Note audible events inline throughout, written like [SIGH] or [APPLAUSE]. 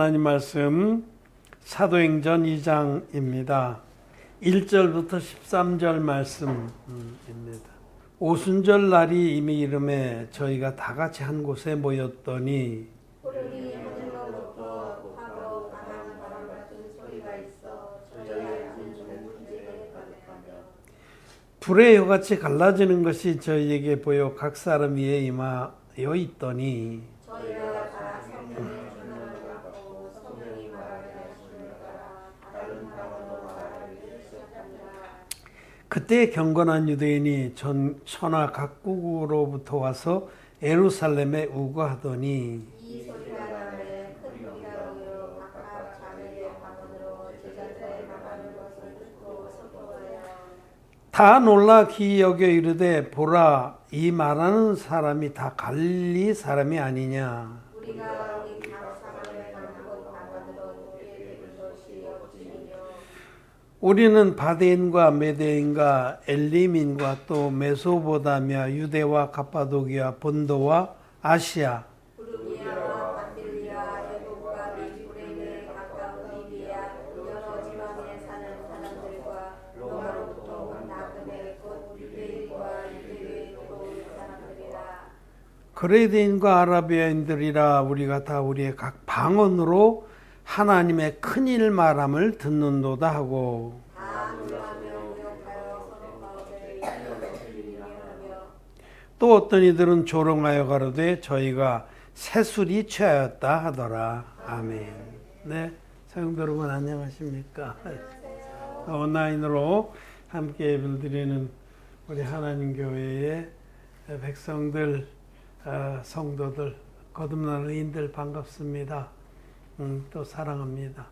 하나님 말씀 사도행전 2장입니다. 1절부터 13절 말씀입니다. 오순절 날이 이미 이름에 저희가 다 같이 한 곳에 모였더니 불의 혀같이 갈라지는 것이 저희에게 보여 각 사람 위에 임하여 있더니 저희가 다 성령의 충만을 받고 성령이 말하게 하시는 따라 다른 방언으로 말하기 시작합니다. 그때 경건한 유대인이 전 천하 각국으로부터 와서 예루살렘에 우거하더니 다 놀라 귀히 여겨 이르되 보라 이 말하는 사람이 다 갈리 사람이 아니냐 우리가 우리 각 사람의 방언 방언으로 듣게 된 것이 어찌니요 우리는 바데인과 메데인과 엘림인과 또 메소보다미아 유대와 갑바도기아 본도와 아시아. 그레데인과 아라비아인들이라 우리가 다 우리의 각 방언으로 하나님의 큰일 말함을 듣는도다 하고 또 어떤 이들은 조롱하여 가로되 저희가 새술이 취하였다 하더라. 아멘. 네, 성도 여러분 안녕하십니까? 온라인으로 함께 예배를 드리는 우리 하나님 교회의 백성들, 어, 성도들, 거듭난 의인들 반갑습니다. 음, 또 사랑합니다.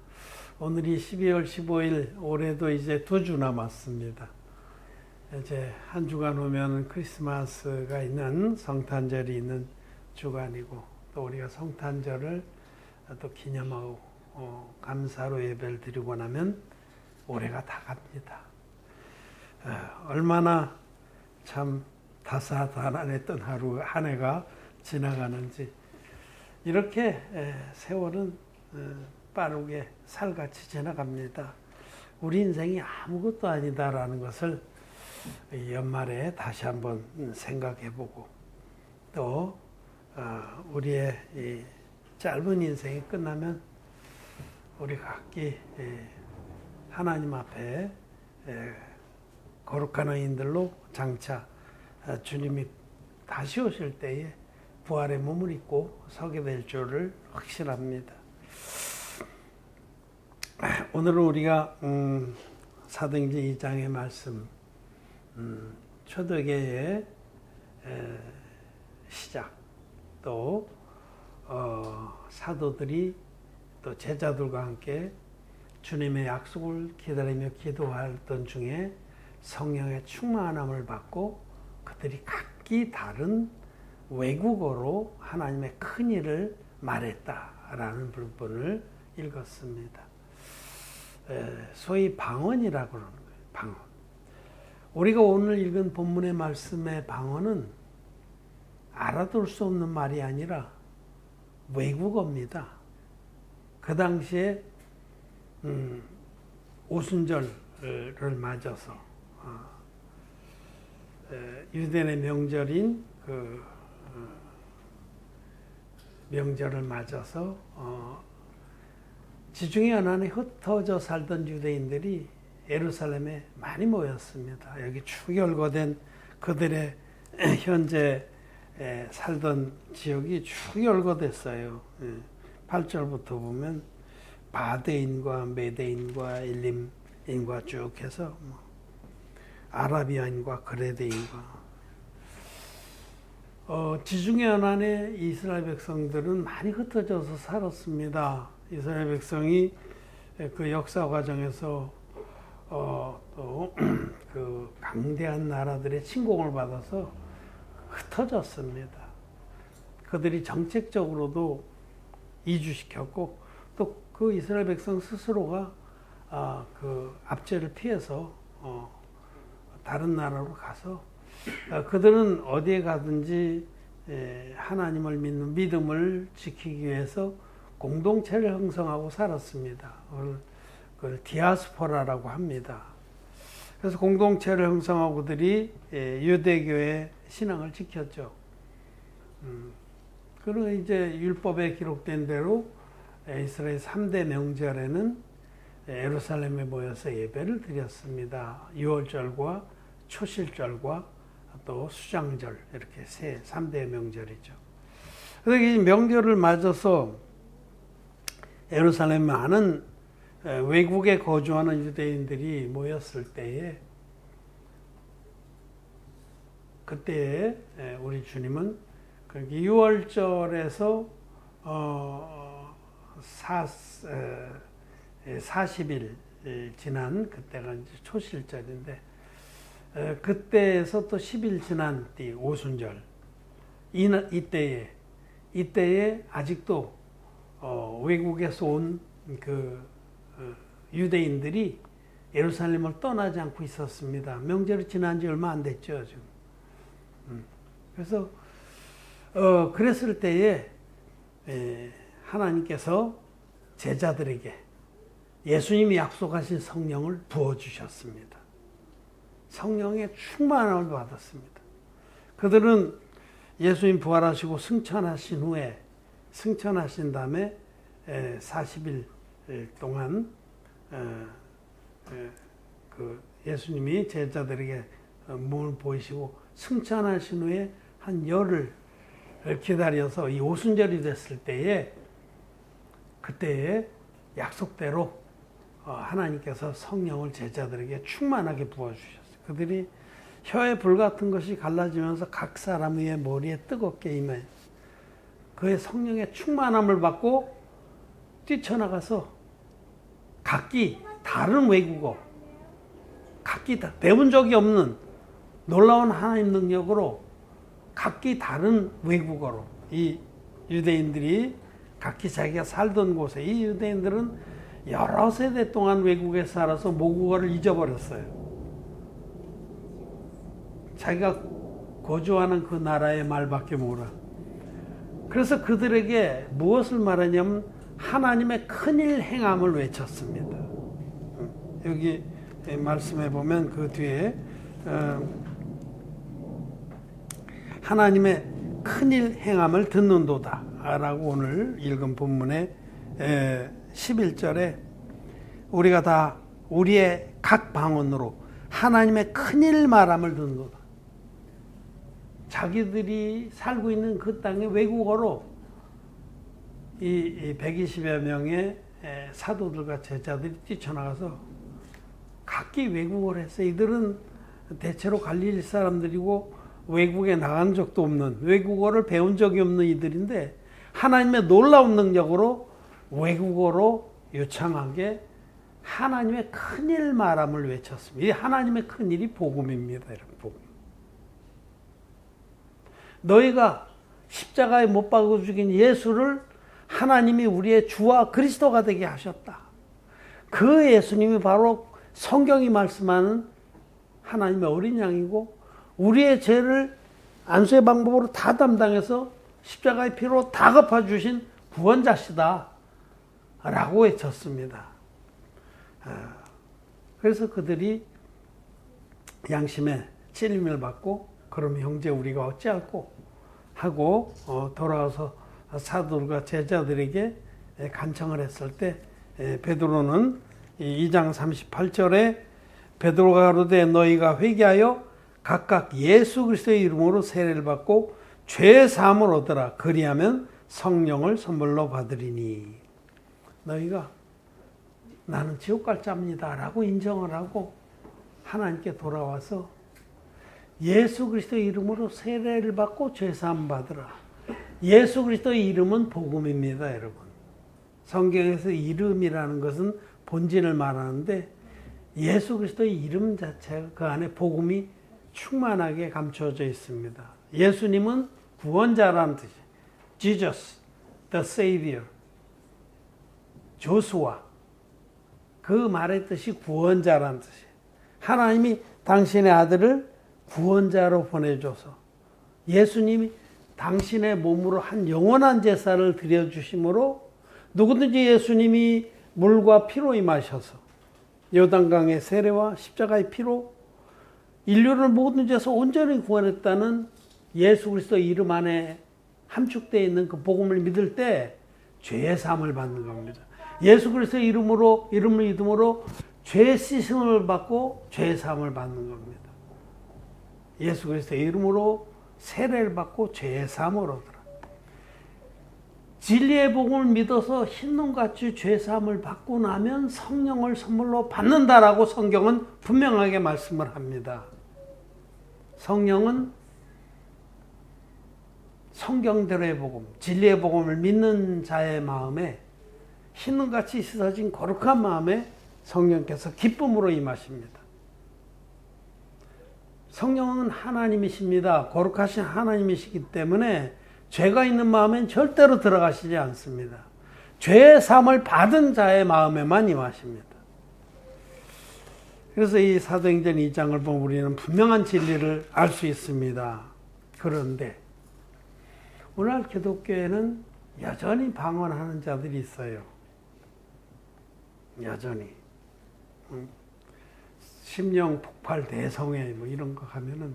오늘이 12월 15일, 올해도 이제 두 주 남았습니다. 이제 한 주간 오면 크리스마스가 있는 성탄절이 있는 주간이고 또 우리가 성탄절을 또 기념하고 어, 감사로 예배를 드리고 나면 올해가 다 갑니다. 어, 얼마나 참 다사다난했던 하루 한 해가 지나가는지 이렇게 에, 세월은 어, 빠르게 살같이 지나갑니다. 우리 인생이 아무것도 아니다라는 것을 이 연말에 다시 한번 생각해보고 또 어, 우리의 이 짧은 인생이 끝나면 우리 각기 예, 하나님 앞에 예, 거룩한 의인들로 장차 어, 주님이 다시 오실 때에 부활의 몸을 입고 서게 될 줄을 확신합니다. 오늘은 우리가 음, 사도행전 2장의 말씀 음, 초대교회의 에, 시작 또 어, 사도들이 또 제자들과 함께 주님의 약속을 기다리며 기도하던 중에 성령의 충만함을 받고 그들이 각기 다른 외국어로 하나님의 큰 일을 말했다라는 부분을 읽었습니다. 에, 소위 방언이라고 그러는 거예요. 방언. 우리가 오늘 읽은 본문의 말씀의 방언은 알아둘 수 없는 말이 아니라 외국어입니다. 그 당시에 음, 오순절을 맞아서 어, 에, 유대인의 명절인 그 어, 명절을 맞아서 어, 지중해 연안에 흩어져 살던 유대인들이 예루살렘에 많이 모였습니다. 여기 추결거된 그들의 [CLEARS THROAT] 현재 에, 살던 지역이 추결거됐어요. 8절부터 보면 바데인과 메데인과 일림인과 쭉 해서 뭐 아라비아인과 그레데인과 어, 지중해 연안에 이스라엘 백성들은 많이 흩어져서 살았습니다. 이스라엘 백성이 그 역사 과정에서 어, 또그 [CLEARS THROAT] 강대한 나라들의 침공을 받아서 흩어졌습니다. 그들이 정책적으로도 이주시켰고 또 그 이스라엘 백성 스스로가 아, 그 압제를 피해서 어, 다른 나라로 가서 아, 그들은 어디에 가든지 에, 하나님을 믿는 믿음을 지키기 위해서 공동체를 형성하고 살았습니다. 그걸, 디아스포라라고 합니다. 그래서 공동체를 형성하고 그들이 예, 유대교의 신앙을 지켰죠. 음, 그리고 이제 율법에 기록된 대로 이스라엘 3대 명절에는 예루살렘에 모여서 예배를 드렸습니다. 6월절과 초실절과 또 수장절 이렇게 세 3대 명절이죠. 그래서 이 명절을 맞아서 예루살렘 많은 외국에 거주하는 유대인들이 모였을 때에 그때 우리 주님은 6월절에서 어, 사, 40일 지난 그때가 초실절인데 그때에서 또 10일 지난 뒤 오순절 이, 이때에 이때에 아직도 어, 외국에서 온그 어, 유대인들이 예루살렘을 떠나지 않고 있었습니다. 명절이 지난 지 얼마 안 됐죠, 지금. 음. 그래서 어, 그랬을 때에 에, 하나님께서 제자들에게 예수님이 약속하신 성령을 부어 주셨습니다. 성령의 충만함을 받았습니다. 그들은 예수님 부활하시고 승천하신 후에 승천하신 다음에 40일 동안 어, 그 예수님이 제자들에게 몸을 보이시고 승천하신 후에 한 열흘 기다려서 이 오순절이 됐을 때에 그때에 약속대로 어, 하나님께서 성령을 제자들에게 충만하게 부어주셨어요. 그들이 혀에 불 같은 것이 갈라지면서 각 사람 의 머리에 뜨겁게 임해 그의 성령의 충만함을 받고 뛰쳐나가서 각기 다른 외국어, 각기 다 배운 적이 없는 놀라운 하나님 능력으로 각기 다른 외국어로 이 유대인들이 각기 자기가 살던 곳에 이 유대인들은 여러 세대 동안 외국에 살아서 모국어를 잊어버렸어요. 자기가 거주하는 그 나라의 말밖에 몰라. 그래서 그들에게 무엇을 말하냐면 하나님의 큰일 행함을 외쳤습니다. 여기 말씀해 보면 그 뒤에 어, 하나님의 큰일 행함을 듣는도다 라고 오늘 읽은 본문의 11절에 우리가 다 우리의 각 방언으로 하나님의 큰일 말함을 듣는도다. 자기들이 살고 있는 그 땅의 외국어로 이 120여 명의 사도들과 제자들이 뛰쳐나가서 각기 외국어를 해서 이들은 대체로 갈릴리 사람들이고 외국에 나간 적도 없는 외국어를 배운 적이 없는 이들인데 하나님의 놀라운 능력으로 외국어로 유창하게 하나님의 큰일 말함을 외쳤습니다. 이 하나님의 큰일이 복음입니다. 여러분, 복음. 너희가 십자가에 못 박아 죽인 예수를 하나님이 우리의 주와 그리스도가 되게 하셨다. 그 예수님이 바로 성경이 말씀하는 하나님의 어린 양이고 우리의 죄를 안수의 방법으로 다 담당해서 십자가의 피로 다 갚아주신 구원자시다. 라고 외쳤습니다. 아, 그래서 그들이 양심에 찔림을 받고 그럼 형제 우리가 어찌할꼬 하고 어, 돌아와서 사도들과 제자들에게 간청을 했을 때 베드로는 2장 38절에 베드로가 가로되 너희가 회개하여 각각 예수 그리스도의 이름으로 세례를 받고 죄 사함을 얻으라. 그리하면 성령을 선물로 받으리니. 너희가 나는 지옥 갈 자입니다라고 인정을 하고 하나님께 돌아와서 예수 그리스도의 이름으로 세례를 받고 죄 사함 받으라. 예수 그리스도의 이름은 복음입니다, 여러분. 성경에서 이름이라는 것은 본진을 말하는데 예수 그리스도의 이름 자체가 그 안에 복음이 충만하게 감춰져 있습니다. 예수님은 구원자라는 뜻이 Jesus, the Savior. 조수아. 그 말의 뜻이 구원자라는 뜻이에요. 하나님이 당신의 아들을 구원자로 보내줘서 예수님이 당신의 몸으로 한 영원한 제사를 드려주심으로 누구든지 예수님이 물과 피로 임하셔서 요단강의 세례와 십자가의 피로 인류를 모든 죄에서 온전히 구원했다는 예수 그리스도 이름 안에 함축되어 있는 그 복음을 믿을 때 죄의 사함을 받는 겁니다. 예수 그리스도 이름으로 이름을 믿음으로 죄 씻음을 받고 죄의 사함을 받는 겁니다. 예수 그리스도의 이름으로 세례를 받고 죄의 사함을 얻으라. 진리의 복음을 믿어서 흰놈같이 죄 사함을 받고 나면 성령을 선물로 받는다라고 성경은 분명하게 말씀을 합니다. 성령은 성경대로의 복음, 진리의 복음을 믿는 자의 마음에 흰눈같이 씻어진 거룩한 마음에 성령께서 기쁨으로 임하십니다. 성령은 하나님이십니다. 거룩하신 하나님이시기 때문에 죄가 있는 마음엔 절대로 들어가시지 않습니다. 죄의 삶을 받은 자의 마음에만 임하십니다. 그래서 이 사도행전 2장을 보면 우리는 분명한 진리를 알 수 있습니다. 그런데 오늘 기독교에는 여전히 방언하는 자들이 있어요. 여전히. 심령 폭발 대성회 뭐 이런 거 가면은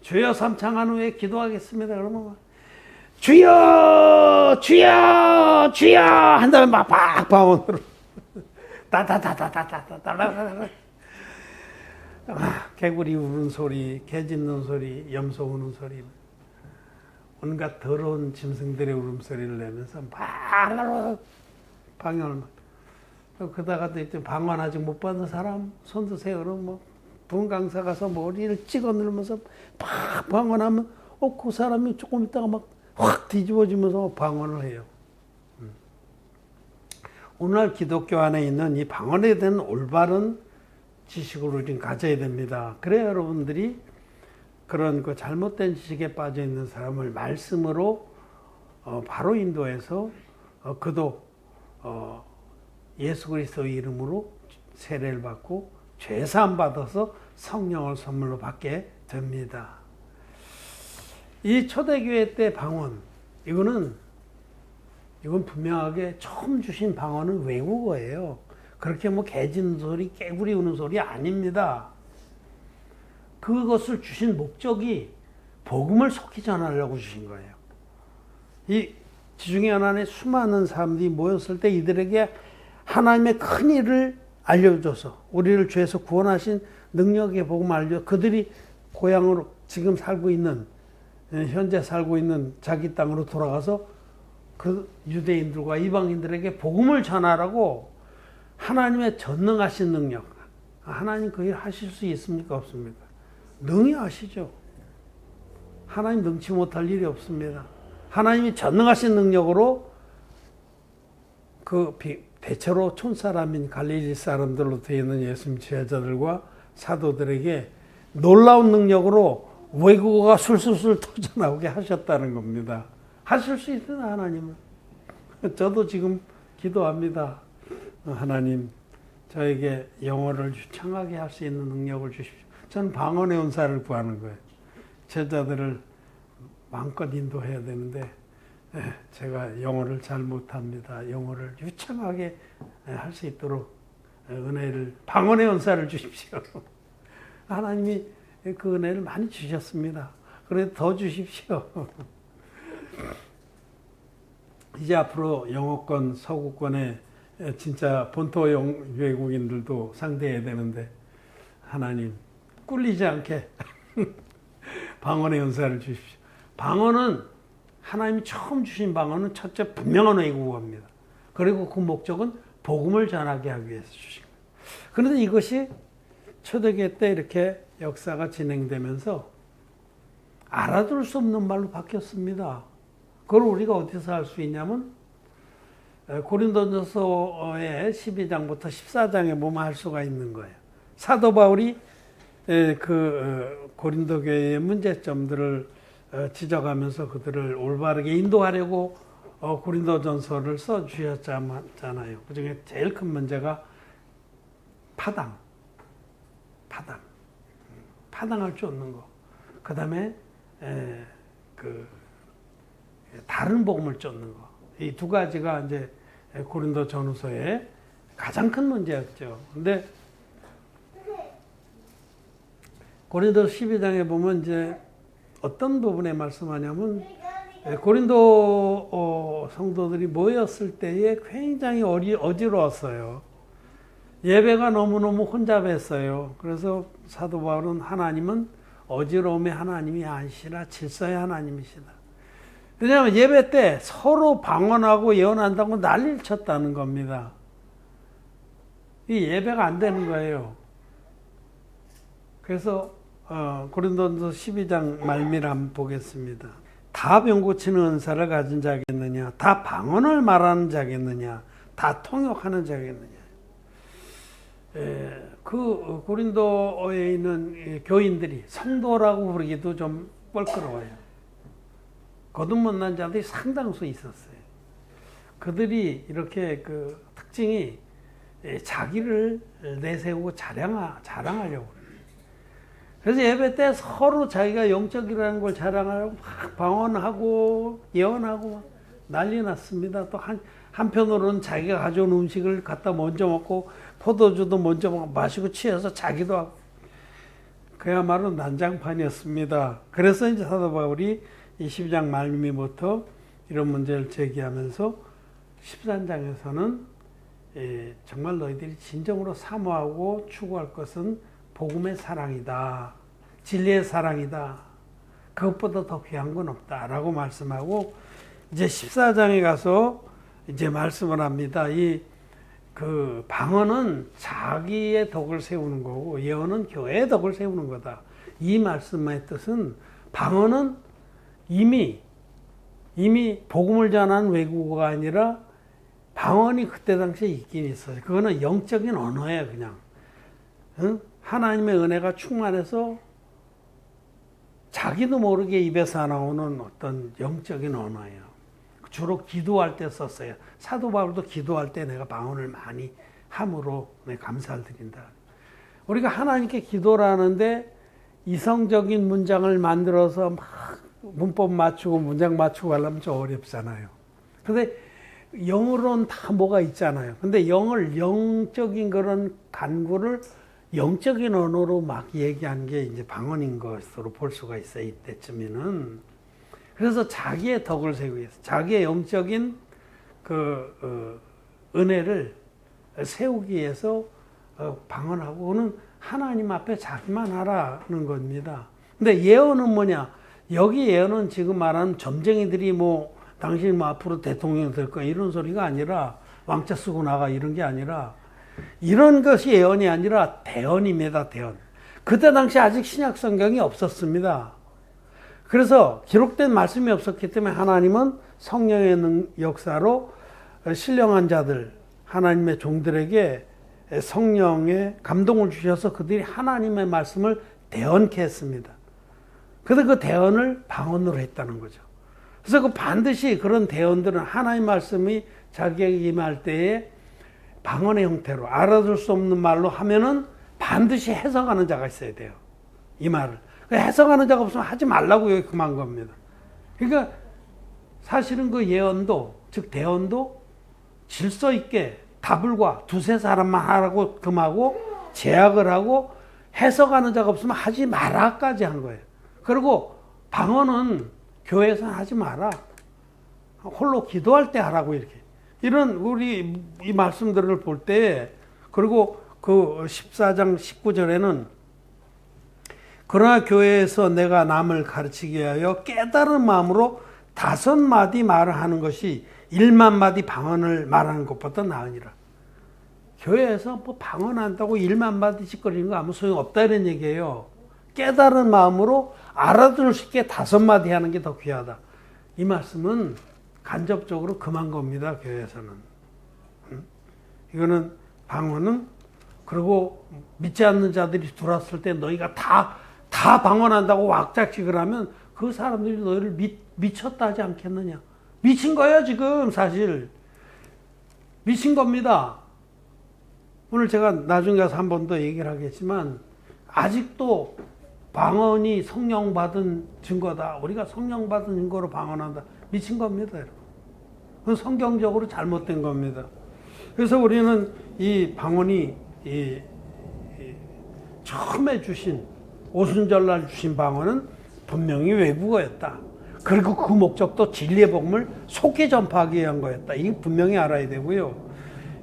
주여 삼창한 후에 기도하겠습니다. 그러면 막 주여 주여 주여 한 다음에 막 박 방언으로 따다다다다다다다다다 개구리 우는 소리, 개 짖는 소리, 염소 우는 소리 온갖 더러운 짐승들의 울음소리를 내면서 막 방언을 막 그다가도 이제 방언 아직 못 받은 사람 손 드세요. 그럼 뭐 분강사 가서 머리를 찍어 누르면서 팍 방언하면 어 그 사람이 조금 있다가 막 확 뒤집어지면서 방언을 해요. 음. 오늘 기독교 안에 있는 이 방언에 대한 올바른 지식을 우리는 가져야 됩니다. 그래야 여러분들이 그런 그 잘못된 지식에 빠져 있는 사람을 말씀으로 어 바로 인도해서 어 그도 어 예수 그리스도의 이름으로 세례를 받고 죄 사함 받아서 성령을 선물로 받게 됩니다. 이 초대교회 때 방언 이거는 이건 분명하게 처음 주신 방언은 외국어예요. 그렇게 뭐 개짖는 소리, 깨구리 우는 소리 아닙니다. 그것을 주신 목적이 복음을 속히 전하려고 주신 거예요. 이 지중해 연안에 수많은 사람들이 모였을 때 이들에게 하나님의 큰 일을 알려줘서 우리를 죄에서 구원하신 능력의 복음 알려 그들이 고향으로 지금 살고 있는 현재 살고 있는 자기 땅으로 돌아가서 그 유대인들과 이방인들에게 복음을 전하라고 하나님의 전능하신 능력 하나님 그 일 하실 수 있습니까 없습니까? 능히 하시죠. 하나님 능치 못할 일이 없습니다. 하나님이 전능하신 능력으로 그 대체로 촌사람인 갈릴리 사람들로 되어 있는 예수님 제자들과 사도들에게 놀라운 능력으로 외국어가 술술술 터져나오게 하셨다는 겁니다. 하실 수 있어요, 하나님은. 저도 지금 기도합니다. 하나님, 저에게 영어를 유창하게 할 수 있는 능력을 주십시오. 저는 방언의 은사를 구하는 거예요. 제자들을 마음껏 인도해야 되는데 예, 제가 영어를 잘 못합니다. 영어를 유창하게 예, 할수 있도록 예, 은혜를 방언의 은사를 주십시오. [LAUGHS] 하나님이 그 은혜를 많이 주셨습니다. 그래 더 주십시오. [LAUGHS] 이제 앞으로 영어권 서구권에 진짜 본토 외국인들도 상대해야 되는데 하나님 꿀리지 않게 [LAUGHS] 방언의 은사를 주십시오. 방언은 하나님이 처음 주신 방언은 첫째 분명한 외국어입니다. 그리고 그 목적은 복음을 전하게 하기 위해서 주신 거예요. 그런데 이것이 초대교회 때 이렇게 역사가 진행되면서 알아둘 수 없는 말로 바뀌었습니다. 그걸 우리가 어디서 알 수 있냐면 고린도전서의 12장부터 14장에 보면 알 수가 있는 거예요. 사도 바울이 그 고린도 교회의 문제점들을 어, 지적하면서 그들을 올바르게 인도하려고 어, 고린도전서를 써 주셨잖아요. 그 중에 제일 큰 문제가 파당, 파당, 파당을 쫓는 거. 그 다음에 그 다른 복음을 쫓는 거. 이 두 가지가 이제 고린도 전후서의 가장 큰 문제였죠. 근데 고린도 12장에 보면 이제 어떤 부분에 말씀하냐면 예, 고린도 어, 성도들이 모였을 때에 굉장히 어리, 어지러웠어요. 예배가 너무너무 혼잡했어요. 그래서 사도 바울은 하나님은 어지러움의 하나님이 아니시라 질서의 하나님이시다. 왜냐하면 예배 때 서로 방언하고 예언한다고 난리를 쳤다는 겁니다. 이 예배가 안 되는 거예요. 그래서 어, 고린도서 12장 말미를 한번 보겠습니다. 다 병고치는 은사를 가진 자겠느냐? 다 방언을 말하는 자겠느냐? 다 통역하는 자겠느냐? 에, 그 고린도에 있는 교인들이 성도라고 부르기도 좀 껄끄러워요. 거듭만난 자들이 상당수 있었어요. 그들이 이렇게 그 특징이 자기를 내세우고 자랑하, 자랑하려고 그래요. 그래서 예배 때 서로 자기가 영적이라는 걸 자랑하려고 막 방언하고 예언하고 막 난리 났습니다. 또 한, 한편으로는 자기가 가져온 음식을 갖다 먼저 먹고 포도주도 먼저 마시고 취해서 자기도 하고 그야말로 난장판이었습니다. 그래서 이제 사도 바울이 이 12장 말미부터 이런 문제를 제기하면서 13장에서는 예, 정말 너희들이 진정으로 사모하고 추구할 것은 복음의 사랑이다. 진리의 사랑이다. 그것보다 더 귀한 건 없다라고 말씀하고 이제 14장에 가서 이제 말씀을 합니다. 이 그 방언은 자기의 덕을 세우는 거고 예언은 교회의 덕을 세우는 거다. 이 말씀의 뜻은 방언은 이미 이미 복음을 전한 외국어가 아니라 방언이 그때 당시에 있긴 있어요. 그거는 영적인 언어예요, 그냥. 응? 하나님의 은혜가 충만해서 자기도 모르게 입에서 나오는 어떤 영적인 언어예요. 주로 기도할 때 썼어요. 사도 바울도 기도할 때 내가 방언을 많이 함으로 내 감사를 드린다. 우리가 하나님께 기도를 하는데 이성적인 문장을 만들어서 막 문법 맞추고 문장 맞추고 하려면 좀 어렵잖아요. 근데 영어로는 다 뭐가 있잖아요. 근데 영을 영적인 그런 간구를 영적인 언어로 막 얘기하는 게 이제 방언인 것으로 볼 수가 있어요. 이때쯤에는. 그래서 자기의 덕을 세우기 위해서, 자기의 영적인 그, 어, 은혜를 세우기 위해서 어, 방언하고는 하나님 앞에 자기만 하라는 겁니다. 근데 예언은 뭐냐? 여기 예언은 지금 말하는 점쟁이들이 뭐 당신 뭐 앞으로 대통령 될 거야 이런 소리가 아니라 왕자 쓰고 나가 이런 게 아니라 이런 것이 예언이 아니라 대언입니다, 대언. 그때 당시 아직 신약 성경이 없었습니다. 그래서 기록된 말씀이 없었기 때문에 하나님은 성령의 역사로 신령한 자들, 하나님의 종들에게 성령의 감동을 주셔서 그들이 하나님의 말씀을 대언케 했습니다. 그래서 그 대언을 방언으로 했다는 거죠. 그래서 그 반드시 그런 대언들은 하나님 말씀이 자기에게 임할 때에 방언의 형태로 알아들 수 없는 말로 하면은 반드시 해석하는 자가 있어야 돼요. 이 말을. 해석하는 자가 없으면 하지 말라고 그만 겁니다. 그러니까 사실은 그 예언도, 즉 대언도 질서 있게 다불과 두세 사람만 하라고 금하고 제약을 하고 해석하는 자가 없으면 하지 마라까지 한 거예요. 그리고 방언은 교회에서 하지 마라. 홀로 기도할 때 하라고 이렇게. 이런 우리 이 말씀들을 볼 때 그리고 그 14장 19절에는 그러나 교회에서 내가 남을 가르치기 위하여 깨달은 마음으로 다섯 마디 말을 하는 것이 일만 마디 방언을 말하는 것보다 나으니라. 교회에서 뭐 방언한다고 일만 마디 짓거리는 거 아무 소용 없다 이런 얘기예요. 깨달은 마음으로 알아들을 수 있게 다섯 마디 하는 게 더 귀하다. 이 말씀은 간접적으로 금한 겁니다. 교회에서는. 이거는 방언은 그리고 믿지 않는 자들이 들어왔을 때 너희가 다, 다 방언한다고 왁작지을 하면 그 사람들이 너희를 미, 미쳤다 하지 않겠느냐. 미친 거예요, 지금 사실. 미친 겁니다. 오늘 제가 나중에 가서 한 번 더 얘기를 하겠지만, 아직도 방언이 성령 받은 증거다. 우리가 성령 받은 증거로 방언한다. 미친 겁니다, 여러분. 그건 성경적으로 잘못된 겁니다. 그래서 우리는 이 방언이 이, 이 처음에 주신 오순절날 주신 방언은 분명히 외국어였다. 그리고 그 목적도 진리의 복음을 속히 전파하기 위한 거였다. 이 분명히 알아야 되고요.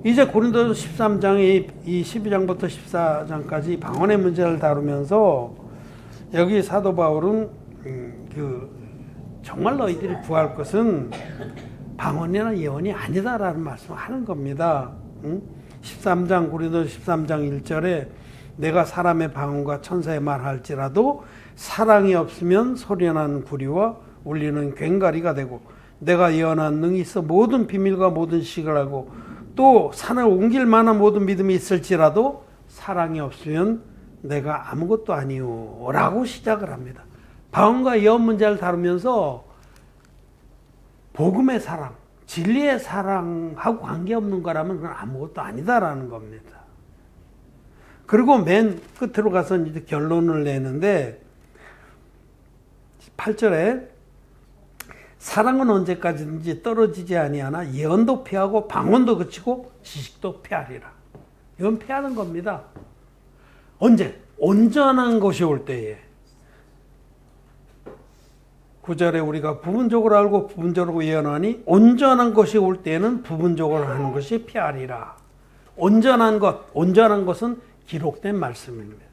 이제 고린도서 13장이 이 12장부터 14장까지 방언의 문제를 다루면서 여기 사도 바울은 음, 그 정말 너희들이 구할 것은 방언이나 예언이 아니다라는 말씀을 하는 겁니다. 응? 13장 고린도 13장 1절에 내가 사람의 방언과 천사의 말 할지라도 사랑이 없으면 소리나는 구리와 울리는 괭가리가 되고 내가 예언한 능이 있어 모든 비밀과 모든 식을 하고 또 산을 옮길 만한 모든 믿음이 있을지라도 사랑이 없으면 내가 아무것도 아니오 라고 시작을 합니다. 방언과 예언 문제를 다루면서 복음의 사랑, 진리의 사랑하고 관계없는 거라면 그건 아무것도 아니다라는 겁니다. 그리고 맨 끝으로 가서 이제 결론을 내는데 8절에 사랑은 언제까지든지 떨어지지 아니하나 예언도 피하고 방언도 그치고 지식도 피하리라. 이건 피하는 겁니다. 언제? 온전한 것이 올 때에. 9절에 우리가 부분적으로 알고 부분적으로 예언하니 온전한 것이 올 때에는 부분적으로 하는 것이 피하리라. 온전한 것, 온전한 것은 기록된 말씀입니다.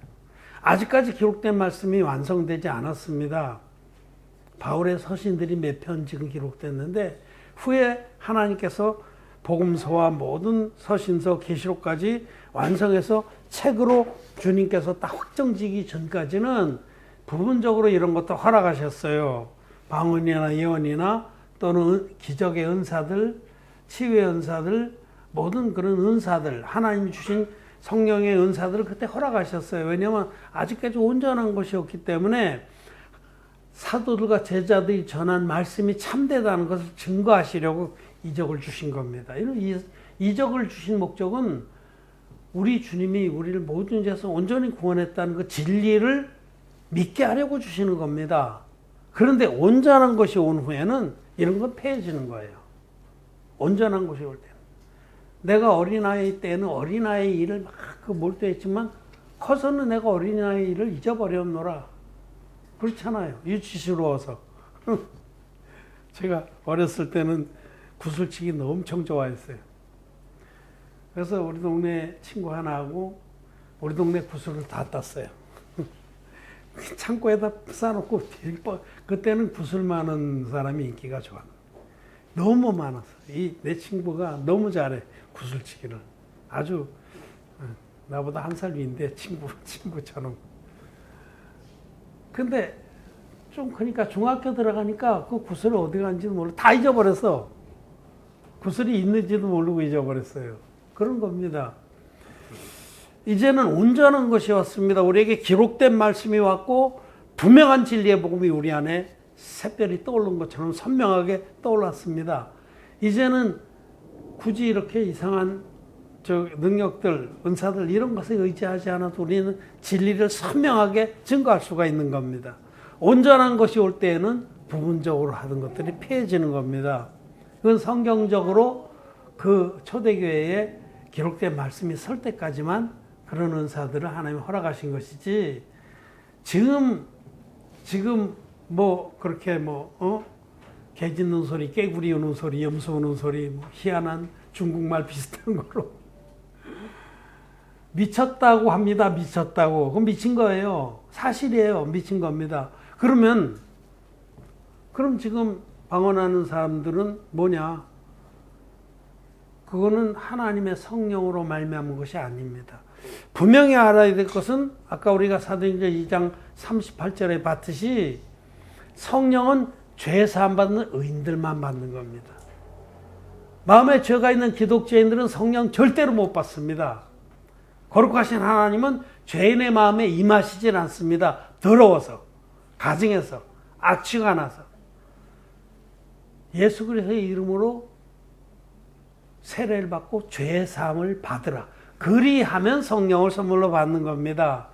아직까지 기록된 말씀이 완성되지 않았습니다. 바울의 서신들이 몇 편 지금 기록됐는데 후에 하나님께서 복음서와 모든 서신서 계시록까지 완성해서 책으로 주님께서 딱 확정지기 전까지는 부분적으로 이런 것도 허락하셨어요. 방언이나 예언이나 또는 기적의 은사들, 치유의 은사들, 모든 그런 은사들, 하나님이 주신 성령의 은사들을 그때 허락하셨어요. 왜냐하면 아직까지 온전한 것이 없기 때문에 사도들과 제자들이 전한 말씀이 참되다는 것을 증거하시려고 이적을 주신 겁니다. 이런 이적을 주신 목적은 우리 주님이 우리를 모든 죄에서 온전히 구원했다는 그 진리를 믿게 하려고 주시는 겁니다. 그런데 온전한 것이 온 후에는 이런 건 폐해지는 거예요. 온전한 것이 올 때는. 내가 어린아이 때는 어린아이 일을 막그 몰두했지만 커서는 내가 어린아이 일을 잊어버렸노라. 그렇잖아요. 유치스러워서. [LAUGHS] 제가 어렸을 때는 구슬치기 엄청 좋아했어요. 그래서 우리 동네 친구 하나하고 우리 동네 구슬을 다 땄어요. 창고에다 쌓아놓고 그때는 구슬 많은 사람이 인기가 좋아. 너무 많았어. 이내 친구가 너무 잘해 구슬치기를. 아주 어, 나보다 한 살 위인데 친구 [LAUGHS] 친구처럼. 근데 좀 그러니까 중학교 들어가니까 그 구슬이 어디 간지도 모르고 다 잊어버렸어. 구슬이 있는지도 모르고 잊어버렸어요. 그런 겁니다. 이제는 온전한 것이 왔습니다. 우리에게 기록된 말씀이 왔고 분명한 진리의 복음이 우리 안에 새별이 떠오른 것처럼 선명하게 떠올랐습니다. 이제는 굳이 이렇게 이상한 저 능력들, 은사들 이런 것에 의지하지 않아도 우리는 진리를 선명하게 증거할 수가 있는 겁니다. 온전한 것이 올 때에는 부분적으로 하던 것들이 피해지는 겁니다. 그건 성경적으로 그 초대교회에 기록된 말씀이 설 때까지만 그런 은사들을 하나님이 허락하신 것이지 지금 지금 뭐 그렇게 뭐 어? 개 짖는 소리, 깨구리 우는 소리, 염소 우는 소리, 뭐 희한한 중국말 비슷한 거로 [LAUGHS] 미쳤다고 합니다. 미쳤다고. 그건 미친 거예요. 사실이에요. 미친 겁니다. 그러면 그럼 지금 방언하는 사람들은 뭐냐? 그거는 하나님의 성령으로 말미암은 것이 아닙니다. 분명히 알아야 될 것은 아까 우리가 사도행전 2장 38절에 봤듯이 성령은 죄 사함 받는 의인들만 받는 겁니다. 마음에 죄가 있는 기독교인들은 성령 절대로 못 받습니다. 거룩하신 하나님은 죄인의 마음에 임하시질 않습니다. 더러워서, 가정에서, 악취가 나서. 예수 그리스도의 이름으로 세례를 받고 죄 사함을 받으라. 그리하면 성령을 선물로 받는 겁니다.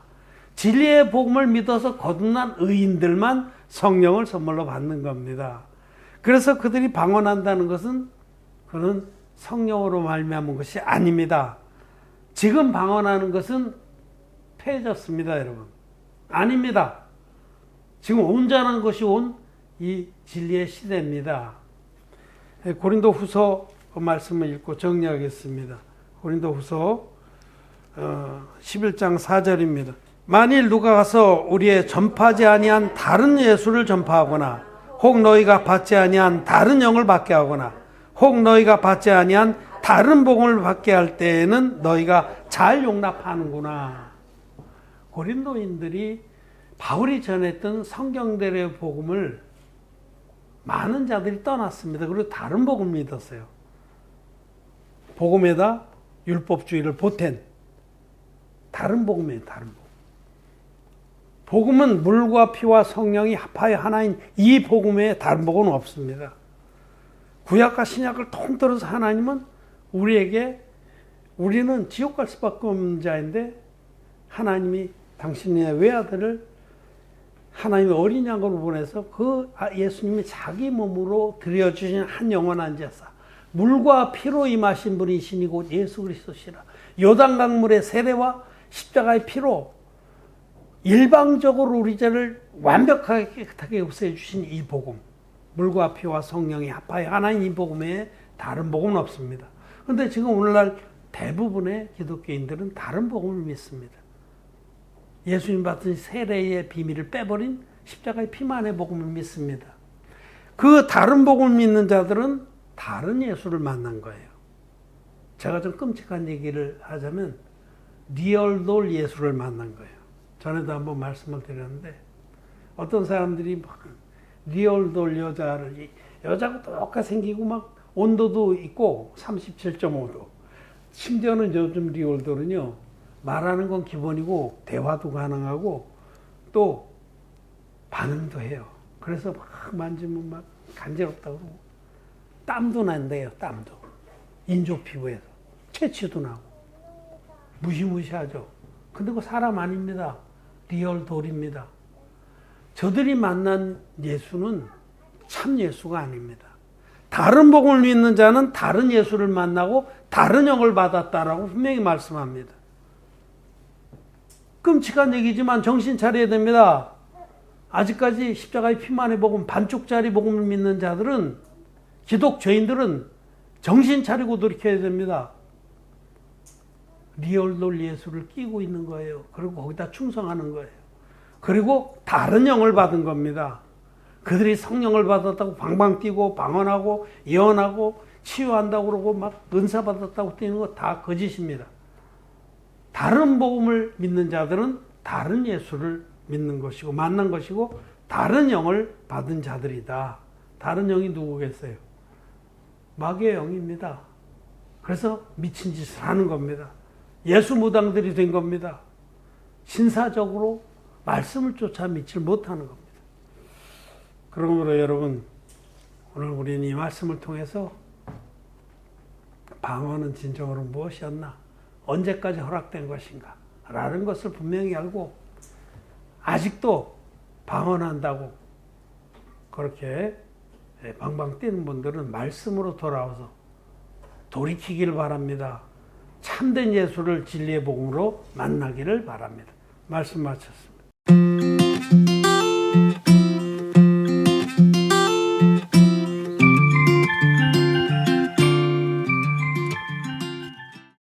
진리의 복음을 믿어서 거듭난 의인들만 성령을 선물로 받는 겁니다. 그래서 그들이 방언한다는 것은 그는 성령으로 말미암은 것이 아닙니다. 지금 방언하는 것은 폐해졌습니다, 여러분. 아닙니다. 지금 온전한 것이 온 이 진리의 시대입니다. 예, 고린도 후서 말씀을 읽고 정리하겠습니다. 고린도 후서 11장 4절입니다. 만일 누가 가서 우리의 전파하지 아니한 다른 예수를 전파하거나 혹 너희가 받지 아니한 다른 영을 받게 하거나 혹 너희가 받지 아니한 다른 복음을 받게 할 때에는 너희가 잘 용납하는구나. 고린도인들이 바울이 전했던 성경대로의 복음을 많은 자들이 떠났습니다. 그리고 다른 복음을 믿었어요. 복음에다 율법주의를 보탠 다른 복음이에요. 다른 복음. 복음은 물과 피와 성령이 합하여 하나인 이 복음에 다른 복음은 없습니다. 구약과 신약을 통틀어서 하나님은 우리에게 우리는 지옥 갈 수밖에 없는 자인데 하나님이 당신의 외아들을 하나님의 어린 양으로 보내서 그 예수님이 자기 몸으로 들여주신 한 영원한 제사 물과 피로 임하신 곧 예수 그리스도시라 요단강물의 세례와 십자가의 피로 일방적으로 우리 죄를 완벽하게 깨끗하게 없애 주신 이 복음 물과 피와 성령이 합하여 하나님 이 복음에 다른 복음은 없습니다. 그런데 지금 오늘날 대부분의 기독교인들은 다른 복음을 믿습니다. 예수님 받은 세례의 비밀을 빼버린 십자가의 피만의 복음을 믿습니다. 그 다른 복음을 믿는 자들은 다른 예수를 만난 거예요. 제가 좀 끔찍한 얘기를 하자면 리얼돌 예수를 만난 거예요. 전에도 한번 말씀을 드렸는데 어떤 사람들이 막 리얼돌 여자를 여자가 똑같이 생기고 막 온도도 있고 37.5도 심지어는 요즘 리얼돌은요 말하는 건 기본이고 대화도 가능하고 또 반응도 해요. 그래서 막 만지면 막 간지럽다고 그러고 땀도 난대요. 땀도 인조 피부에서 채취도 나고 무시무시하죠. 근데 그 사람 아닙니다. 리얼 돌입니다. 저들이 만난 예수는 참 예수가 아닙니다. 다른 복음을 믿는 자는 다른 예수를 만나고 다른 영을 받았다라고 분명히 말씀합니다. 끔찍한 얘기지만 정신 차려야 됩니다. 아직까지 십자가의 피만의 복음 반쪽짜리 복음을 믿는 자들은 기독교인들은 정신 차리고 돌이켜야 됩니다. 리얼돌 예수를 끼고 있는 거예요. 그리고 거기다 충성하는 거예요. 그리고 다른 영을 받은 겁니다. 그들이 성령을 받았다고 방방 뛰고 방언하고 예언하고 치유한다고 그러고 막 은사 받았다고 뛰는 거 다 거짓입니다. 다른 복음을 믿는 자들은 다른 예수를 믿는 것이고 만난 것이고 다른 영을 받은 자들이다. 다른 영이 누구겠어요? 마귀의 영입니다. 그래서 미친 짓을 하는 겁니다. 예수 무당들이 된 겁니다. 신사적으로 말씀을 쫓아 믿질 못하는 겁니다. 그러므로 여러분, 오늘 우리는 이 말씀을 통해서 방언은 진정으로 무엇이었나? 언제까지 허락된 것인가? 라는 것을 분명히 알고 아직도 방언한다고 그렇게 방방 뛰는 분들은 말씀으로 돌아와서 돌이키기를 바랍니다. 참된 예수를 진리의 복음으로 만나기를 바랍니다. 말씀 마쳤습니다.